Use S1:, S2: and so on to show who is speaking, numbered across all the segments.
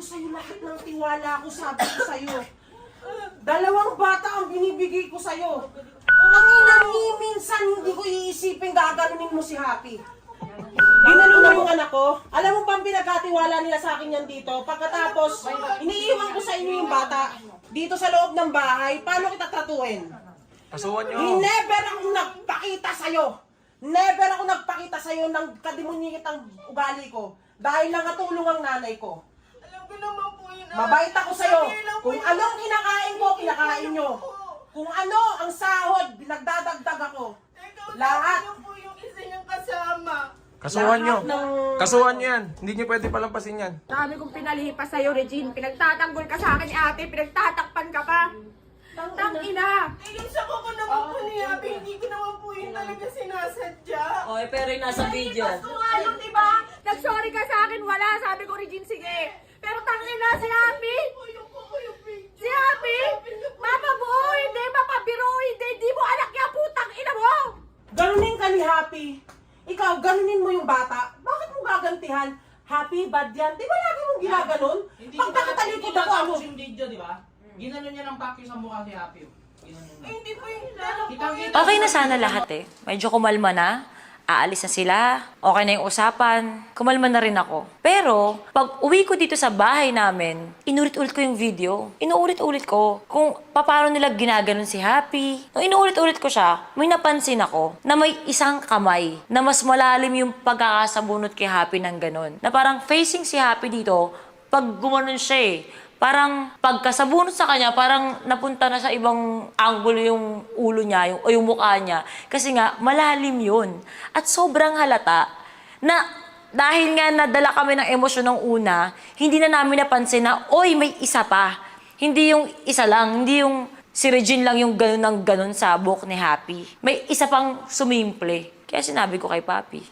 S1: ko sa'yo lahat ng tiwala ko, sabi ko sa'yo. Dalawang bata ang binibigay ko sa'yo. Tangina ni minsan hindi ko iisipin gaganunin mo si Happy. Ginano mo yung anak ko. Alam mo bang pinagkatiwala nila sa akin yan dito? Pagkatapos, iniiwan ko sa inyo yung bata. Dito sa loob ng bahay, paano kita tratuhin?
S2: Kasuhan nyo.
S1: Never akong nagpakita sa'yo. Never ako nagpakita sa'yo ng kadimunyikitang ugali ko. Dahil lang katulong ang nanay ko.
S3: Ko naman po yun. ah.
S1: Mabait ako sa'yo.
S3: Sabi lang po
S1: Kung
S3: yun.
S1: anong kinakain ko, kinakain nyo. Kung ano ang sahod, nagdadagdag ako.
S3: Ikaw
S1: Lahat.
S3: Lahat. po yung isa niyang kasama.
S2: Kasuhan nyo.
S1: Lahat ng-
S2: Kasuhan nyo yan. Hindi nyo pwede palampasin yan.
S4: Dami kong pinalipas sa'yo, Regine. Pinagtatanggol ka sa akin ni ate. Pinagtatakpan ka pa. Tang ina.
S3: Eh, yung sa ko naman po ni Abby, hindi ko naman po yun talaga sinasadya.
S5: Oy, pero yung nasa video.
S4: Nag-sorry ka sa akin, wala. Sabi ko, Regine, sige. Pero tang ina, si Happy. Si Happy. Mapabuo, hindi. Mapabiro, hindi. Di mo anak niya, putang ina mo.
S1: Ganunin ka ni Happy. Ikaw, ganunin mo yung bata. Bakit mo gagantihan? Happy, bad yan. Di ba lagi mong ginaganon?
S6: Hindi
S1: Pag nakatalikod ako, ano?
S6: yung video, di ba? Ginano niya ng bakyo sa mukha si Happy. oh. Ginano niya.
S3: hindi po yun.
S5: Okay na sana lahat eh. Medyo kumalma na. Aalis na sila. Okay na yung usapan. Kumalma na rin ako. Pero, pag uwi ko dito sa bahay namin, inulit-ulit ko yung video. Inuulit-ulit ko kung paano nila ginaganon si Happy. Nung inuulit-ulit ko siya, may napansin ako na may isang kamay na mas malalim yung pagkakasabunot kay Happy ng ganon. Na parang facing si Happy dito, pag gumanon siya eh, parang pagkasabunot sa kanya, parang napunta na sa ibang angulo yung ulo niya, yung, o yung mukha niya. Kasi nga, malalim yun. At sobrang halata na dahil nga nadala kami ng emosyon ng una, hindi na namin napansin na, oy, may isa pa. Hindi yung isa lang, hindi yung si Regine lang yung ganun ng ganun sa buhok ni Happy. May isa pang sumimple. Kaya sinabi ko kay Papi,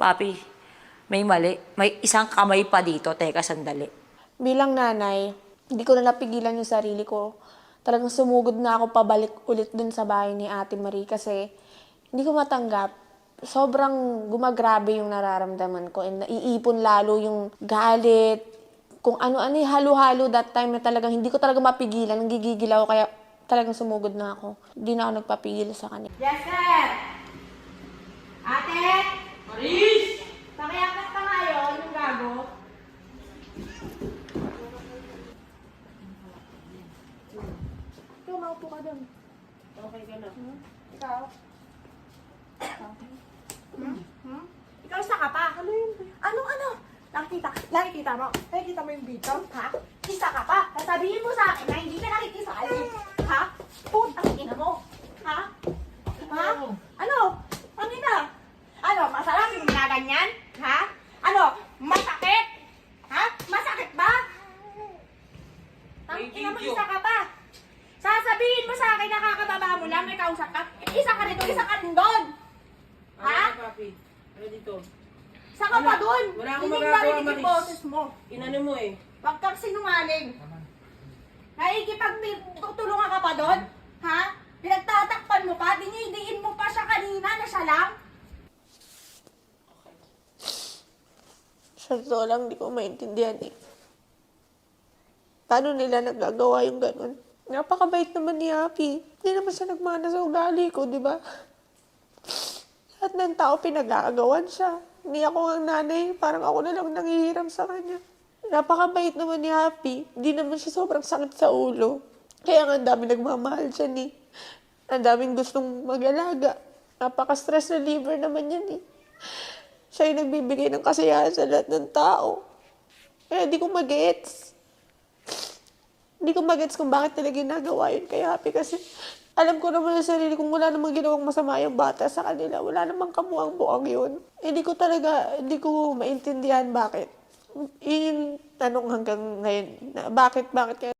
S5: Papi, may mali. May isang kamay pa dito. Teka, sandali.
S7: Bilang nanay, hindi ko na napigilan yung sarili ko. Talagang sumugod na ako pabalik ulit dun sa bahay ni Ate Marie kasi hindi ko matanggap. Sobrang gumagrabe yung nararamdaman ko and naiipon lalo yung galit, kung ano-ano yung halo-halo that time na talagang hindi ko talaga mapigilan, nanggigigil ako kaya talagang sumugod na ako. Hindi na ako nagpapigil sa kanya.
S4: Yes, sir. Ate? Maris! Pakiakat pa ngayon, yung gago. Ikaw, maupo ka doon.
S1: Okay ka na.
S4: Ikaw? Hmm? Hmm? Ikaw isa ka pa. Ano yun? Anong ano? Nakikita, nakikita mo, nakikita mo yung video, ha? Isa ka pa. Sasabihin mo sa akin na hindi ka nakikisali. Ha? Putang ina mo. Ha? Ha? Ano? Ano ina? Ano? Masarap yung ginaganyan? Ha? Ano? Masakit? Ha? Masakit ba? Ang ina mo, isa ka pa. Sasabihin mo sa akin, nakakababa mo lang, may kausap ka. Isa ka rito, isa ka rin doon. Ha?
S1: Papi? Ano dito?
S4: Isa ka pa doon.
S1: Wala akong
S4: Hindi
S1: magagawa,
S4: narinig yung
S1: Maris.
S4: boses mo.
S1: Inano mo eh.
S4: Huwag kang sinungaling. Naikipagtutulungan ka pa doon? Ha? Pinagtatakpan mo pa? Dinidiin mo pa siya kanina na siya lang?
S7: Sa totoo lang, di ko maintindihan eh. Paano nila nagagawa yung ganun? Napakabait naman ni Happy. Hindi naman siya nagmana sa ugali ko, di ba? Lahat ng tao pinagagawan siya. Hindi ako ang nanay, parang ako na lang nangihiram sa kanya. Napakabait naman ni Happy. Hindi naman siya sobrang sakit sa ulo. Kaya nga ang dami nagmamahal siya ni. Ang daming gustong mag-alaga. Napaka-stress reliever naman yan eh. Siya yung nagbibigay ng kasiyahan sa lahat ng tao. Kaya di ko magets. Hindi ko magets kung bakit nila ginagawa yun kay Happy kasi alam ko naman sa sarili kung wala namang ginawang masama yung bata sa kanila. Wala namang kamuang-buang yun. Hindi ko talaga, hindi ko maintindihan bakit. Yun yung tanong hanggang ngayon. Na bakit, bakit kaya